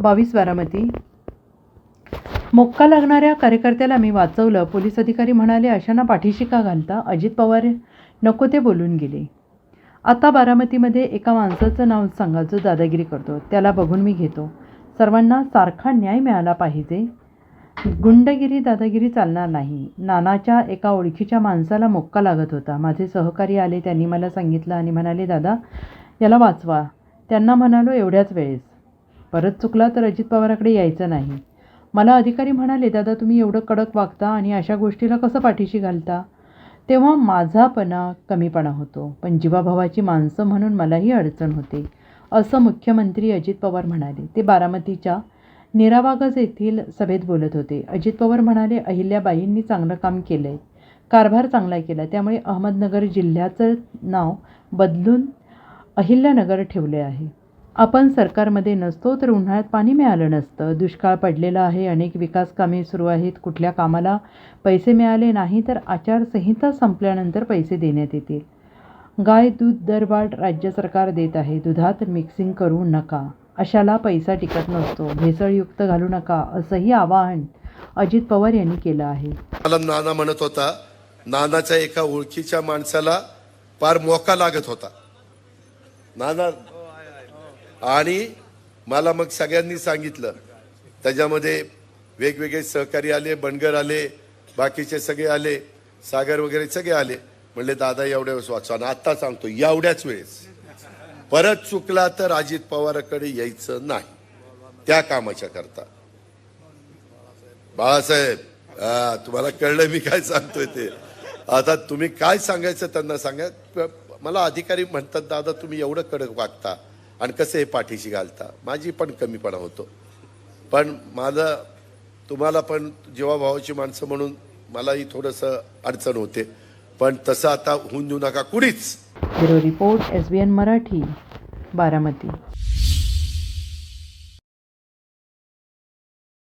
बावीस बारामती. मोक्का लागणाऱ्या कार्यकर्त्याला मी वाचवलं. पोलीस अधिकारी म्हणाले अशांना पाठीशी का घालता? अजित पवार नको ते बोलून गेले. आता बारामतीमध्ये एका माणसाचं नाव सांगा जो दादागिरी करतो. त्याला बघून मी घेतो. सर्वांना सारखा न्याय मिळाला पाहिजे. गुंडगिरी दादागिरी चालणार नाही. नानाच्या एका ओळखीच्या माणसाला मोक्का लागत होता. माझे सहकारी आले त्यांनी मला सांगितलं आणि म्हणाले दादा याला वाचवा. त्यांना म्हणालो एवढ्याच वेळेस. परत चुकला तर अजित पवाराकडे यायचं नाही. मला अधिकारी म्हणाले दादा तुम्ही एवढं कडक वागता आणि अशा गोष्टीला कसं पाठीशी घालता? तेव्हा माझापणा कमीपणा होतो पण जीवाभावाची माणसं म्हणून मलाही अडचण होते असं मुख्यमंत्री अजित पवार म्हणाले. ते बारामतीच्या निरावागज येथील सभेत बोलत होते. अजित पवार म्हणाले अहिल्याबाईंनी चांगलं काम केलं आहे कारभार चांगला केला. त्यामुळे अहमदनगर जिल्ह्याचं नाव बदलून अहिल्यानगर ठेवले आहे. आपण सरकारमध्ये नसतो तर उन्हाळ्यात पाणी मिळालं नसतं. दुष्काळ पडलेला आहे अनेक विकास कामे सुरू आहेत. कुठल्या कामाला पैसे मिळाले नाही तर आचारसंहिता संपल्यानंतर पैसे देण्यात येतील. गाय दूध दरवाढ राज्य सरकार देत आहे. दुधात मिक्सिंग करू नका. अशाला पैसा टिकत नसतो. भेसळयुक्त घालू नका असंही आवाहन अजित पवार यांनी केलं आहे. मला नाना म्हणत होता नानाच्या एका ओळखीच्या माणसाला फार मोका लागत होता. नाना आणि मला मग सगळ्यांनी सांगितलं. त्याच्यामध्ये वेगवेगळे सहकारी आले बनगर आले बाकीचे सगळे आले सागर वगैरे सगळे आले. म्हणले दादा एवढ्या वेळेस वाचवा. आणि आत्ता सांगतो एवढ्याच वेळेस. परत चुकला तर अजित पवाराकडे यायचं नाही. त्या कामाच्या करता. बाळासाहेब तुम्हाला कळलं मी काय सांगतोय ते. आता तुम्ही काय सांगायचं त्यांना सांगा. मला अधिकारी म्हणतात दादा तुम्ही एवढं कडक वागता. आणि कसं हे पाठीशी घालता? माझी पण कमीपणा होतो. पण माझं तुम्हाला पण जीवाभावाची माणसं म्हणून मलाही थोडंसं अडचण होते. पण तसं आता होऊन देऊ नका कुणीच. Report S B N Marathi Baramati.